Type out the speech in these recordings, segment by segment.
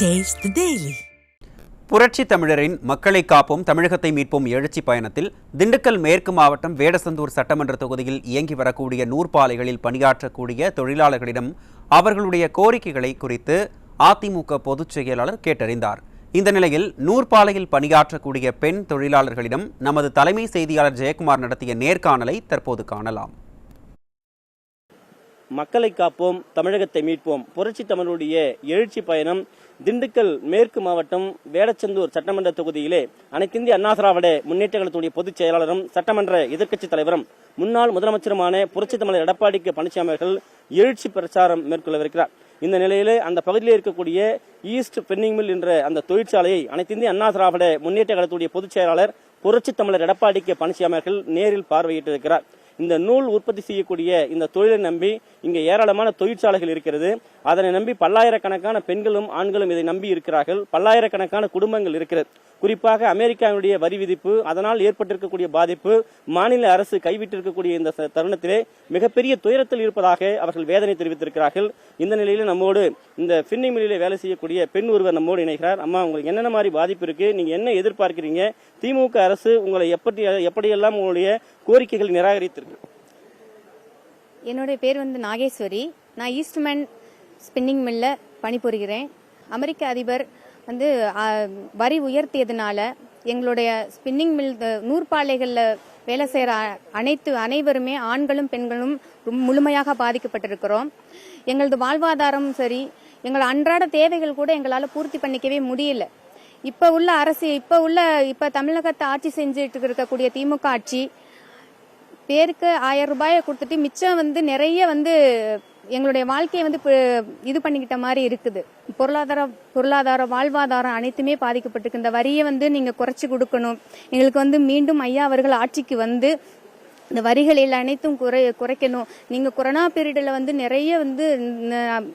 Taste daily புரட்சி தமிழரின் மக்களை காப்போம் தமிழகத்தை மீட்போம் எழுச்சி பயணத்தில் திண்டுக்கல் மேற்கு மாவட்டம் வேடசந்தூர் சட்டமன்ற தொகுதியில் இயங்கி வரக்கூடிய நூற்பாலைகளில் பணியாற்றக்கூடிய தொழிலாளர்களிடம் அவர்களுடைய கோரிக்கைகளை குறித்து அதிமுக பொதுச் செயலாளர் கேட்டறிந்தார். இந்த நிலையில் நூற்பாலையில் பணியாற்றக்கூடிய பெண் தொழிலாளர்களிடம் நமது தலைமை செய்தியாளர் ஜெயக்குமார் நடத்திய நேர்காணலை தற்போது காணலாம். மக்களை காப்போம் தமிழகத்தை மீட்போம். புரட்சி தமிழுடைய எழுச்சி பயணம் திண்டுக்கல் மேற்கு மாவட்டம் வேடச்செந்தூர் சட்டமன்ற தொகுதியிலே அனைத்திந்திய அண்ணா திராவிட முன்னேற்ற கழகத்துடைய பொதுச் செயலாளரும் சட்டமன்ற எதிர்க்கட்சித் தலைவரும் முன்னாள் முதலமைச்சருமான புரட்சி தமிழர் எடப்பாடி கே பழனிசாமி அவர்கள் எழுச்சி பிரச்சாரம் மேற்கொள்ளவிருக்கிறார். இந்த நிலையிலே அந்த பகுதியில் இருக்கக்கூடிய ஈஸ்ட் பென்னிங் மில் என்ற அந்த தொழிற்சாலையை அனைத்திந்திய அண்ணா திராவிட முன்னேற்ற கழகத்துடைய பொதுச் செயலாளர் புரட்சி தமிழர் எடப்பாடி கே பழனிசாமி அவர்கள் நேரில் பார்வையிட்டிருக்கிறார். இந்த நூல் உற்பத்தி செய்யக்கூடிய இந்த தொழிலை நம்பி இங்கே ஏராளமான தொழிற்சாலைகள் இருக்கிறது. அதனை நம்பி பல்லாயிரக்கணக்கான பெண்களும் ஆண்களும் இதை நம்பி இருக்கிறார்கள். பல்லாயிரக்கணக்கான குடும்பங்கள் இருக்கிறது. குறிப்பாக அமெரிக்காவினுடைய வரி விதிப்பு அதனால் ஏற்பட்டிருக்கக்கூடிய பாதிப்பு மாநில அரசு கைவிட்டிருக்கக்கூடிய இந்த தருணத்திலே மிகப்பெரிய துயரத்தில் இருப்பதாக அவர்கள் வேதனை தெரிவித்திருக்கிறார்கள். இந்த நிலையில நம்மோடு இந்த பின்னி மில்லிலே வேலை செய்யக்கூடிய பெண் ஒருவர் நம்மோடு இணைகிறார். அம்மா உங்களுக்கு என்னென்ன மாதிரி பாதிப்பு இருக்கு? நீங்க என்ன எதிர்பார்க்கிறீங்க? திமுக அரசு உங்களை எப்படி எப்படியெல்லாம் உங்களுடைய கோரிக்கைகள் நிராகரித்திருக்கு? என்னுடைய பேர் வந்து நாகேஸ்வரி. நான் ஈஸ்ட்மேன் ஸ்பின்னிங் மில்ல பணிபுரிகிறேன். அமெரிக்க அதிபர் வந்து வரி உயர்த்தியதுனால எங்களுடைய ஸ்பின்னிங் மில் நூற்பாலைகளில் வேலை செய்கிற அனைத்து அனைவருமே ஆண்களும் பெண்களும் முழுமையாக பாதிக்கப்பட்டிருக்கிறோம். எங்களது வாழ்வாதாரமும் சரி எங்கள் அன்றாட தேவைகள் கூட எங்களால் பூர்த்தி பண்ணிக்கவே முடியல. இப்போ உள்ள அரசு இப்போ உள்ள இப்போ தமிழகத்தை ஆட்சி செஞ்சுட்டு இருக்கக்கூடிய திமுக ஆட்சி பேருக்கு ஆயிரம் ரூபாயை கொடுத்துட்டு மிச்சம் வந்து நிறைய வந்து எங்களுடைய வாழ்க்கையை வந்து இது பண்ணிக்கிட்ட மாதிரி இருக்குது. பொருளாதார பொருளாதார வாழ்வாதாரம் அனைத்துமே பாதிக்கப்பட்டிருக்கு. இந்த வரியை வந்து நீங்க குறைச்சி கொடுக்கணும். எங்களுக்கு வந்து மீண்டும் ஐயா அவர்கள் ஆட்சிக்கு வந்து இந்த வரிகளில் அனைத்தும் குறை குறைக்கணும். நீங்க கொரோனா பீரியடில் வந்து நிறைய வந்து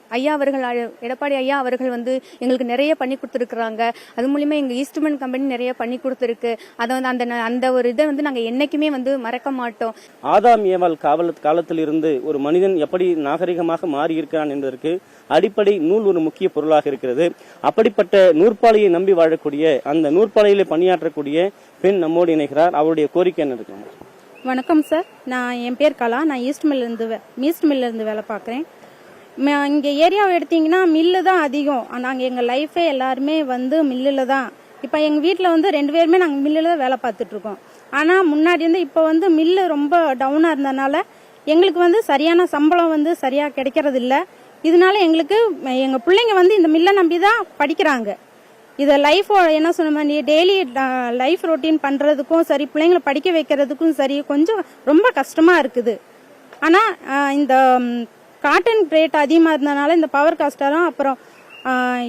ஐயா அவர்கள் எடப்பாடி ஐயா அவர்கள் வந்து எங்களுக்கு நிறைய பண்ணி கொடுத்துருக்குறாங்க. அது மூலியமா எங்க ஈஸ்ட்மன் கம்பெனி நிறைய பண்ணி கொடுத்துருக்கு. அதை வந்து அந்த ந- அந்த ஒரு இதை வந்து நாங்க என்னைக்குமே வந்து மறக்க மாட்டோம். ஆதாம் ஏவாள் காவல் காலத்தில் இருந்து ஒரு மனிதன் எப்படி நாகரிகமாக மாறி இருக்கிறான் என்பதற்கு அடிப்படை நூல் ஒரு முக்கிய பொருளாக இருக்கிறது. அப்படிப்பட்ட நூற்பாலையை நம்பி வாழக்கூடிய அந்த நூற்பாலையில பணியாற்றக்கூடிய பெண் நம்மோடு இணைகிறார். அவருடைய கோரிக்கை என்ன இருக்கு? வணக்கம் சார் நான் என் பேர் கலா. நான் ஈஸ்ட் மில்லேருந்து ஈஸ்ட் மில்லேருந்து வேலை பார்க்குறேன். இங்கே ஏரியாவை எடுத்தீங்கன்னா மில்லு தான் அதிகம். நாங்கள் எங்கள் லைஃபே எல்லாருமே வந்து மில்லில் தான். இப்போ எங்கள் வீட்டில் வந்து ரெண்டு பேருமே நாங்கள் மில்லில் தான் வேலை பார்த்துட்ருக்கோம் ஆனால் முன்னாடி வந்து இப்போ வந்து மில்லு ரொம்ப டவுனாக இருந்தனால எங்களுக்கு வந்து சரியான சம்பளம் வந்து சரியாக கிடைக்கிறதில்ல. இதனால எங்களுக்கு எங்கள் பிள்ளைங்க வந்து இந்த மில்லை நம்பி தான் படிக்கிறாங்க. இதை லைஃப் என்ன சொன்ன மாதிரி டெய்லி லைஃப் ரொட்டீன் பண்ணுறதுக்கும் சரி பிள்ளைங்களை படிக்க வைக்கிறதுக்கும் சரி கொஞ்சம் ரொம்ப கஷ்டமாக இருக்குது. ஆனால் இந்த காட்டன் ரேட் அதிகமாக இருந்தனால இந்த பவர் காஸ்டரும் அப்புறம்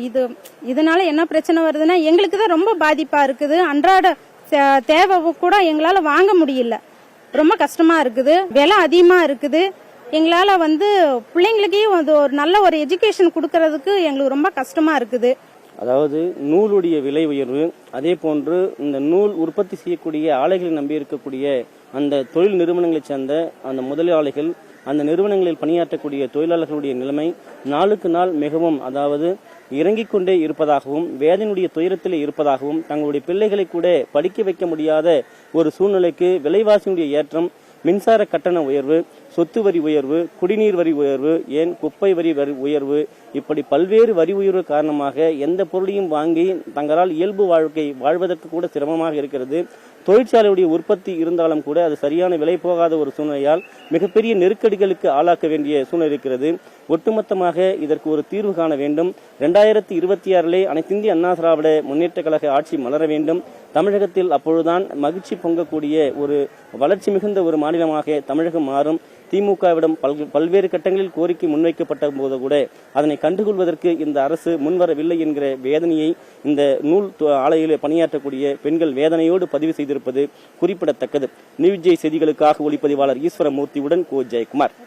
இது இதனால என்ன பிரச்சனை வருதுன்னா எங்களுக்கு தான் ரொம்ப பாதிப்பாக இருக்குது. அன்றாட தேவை கூட எங்களால் வாங்க முடியல. ரொம்ப கஷ்டமாக இருக்குது. விலை அதிகமாக இருக்குது. எங்களால் வந்து பிள்ளைங்களுக்கே வந்து ஒரு நல்ல ஒரு எஜுகேஷன் கொடுக்கறதுக்கு எங்களுக்கு ரொம்ப கஷ்டமாக இருக்குது. அதாவது நூலுடைய விலை உயர்வு அதே போன்று இந்த நூல் உற்பத்தி செய்யக்கூடிய ஆலைகளை நம்பி இருக்கக்கூடிய அந்த தொழில் நிறுவனங்களைச் சேர்ந்த அந்த முதலாளிகள் அந்த நிறுவனங்களில் பணியாற்றக்கூடிய தொழிலாளர்களுடைய நிலைமை நாளுக்கு நாள் மிகவும் அதாவது இறங்கிக் கொண்டே இருப்பதாகவும் வேதனுடைய துயரத்தில் இருப்பதாகவும் தங்களுடைய பிள்ளைகளை கூட படிக்க வைக்க முடியாத ஒரு சூழ்நிலைக்கு விலைவாசியினுடைய ஏற்றம் மின்சார கட்டண உயர்வு சொத்து வரி உயர்வு குடிநீர் வரி உயர்வு ஏன் குப்பை வரி வரி உயர்வு இப்படி பல்வேறு வரி உயர்வு காரணமாக எந்த பொருளையும் வாங்கி தங்களால் இயல்பு வாழ்க்கை வாழ்வதற்கு கூட சிரமமாக இருக்கிறது. தொழிற்சாலையுடைய உற்பத்தி இருந்தாலும் கூட அது சரியான விலை போகாத ஒரு சூழ்நிலையால் மிகப்பெரிய நெருக்கடிகளுக்கு ஆளாக்க வேண்டிய சூழ்நிலை இருக்கிறது. ஒட்டுமொத்தமாக இதற்கு ஒரு தீர்வு காண வேண்டும். இரண்டாயிரத்தி இருபத்தி ஆறிலே அனைத்திந்திய அண்ணா திராவிட முன்னேற்ற கழக ஆட்சி மலர வேண்டும். தமிழகத்தில் அப்பொழுதுதான் மகிழ்ச்சி பொங்கக்கூடிய ஒரு வளர்ச்சி மிகுந்த ஒரு மாநிலமாக தமிழகம் மாறும். திமுகவிடம் பல்- பல்வேறு கட்டங்களில் கோரிக்கை முன்வைக்கப்பட்ட போது கூட அதனை கண்டுகொள்வதற்கு இந்த அரசு முன்வரவில்லை என்கிற வேதனையை இந்த நூல் தொ- பணியாற்றக்கூடிய பெண்கள் வேதனையோடு பதிவு செய்திருப்பது குறிப்பிடத்தக்கது. நியூஸ் செய்திகளுக்காக ஒளிப்பதிவாளர் ஈஸ்வரமூர்த்தியுடன் கோ. ஜெயக்குமார்.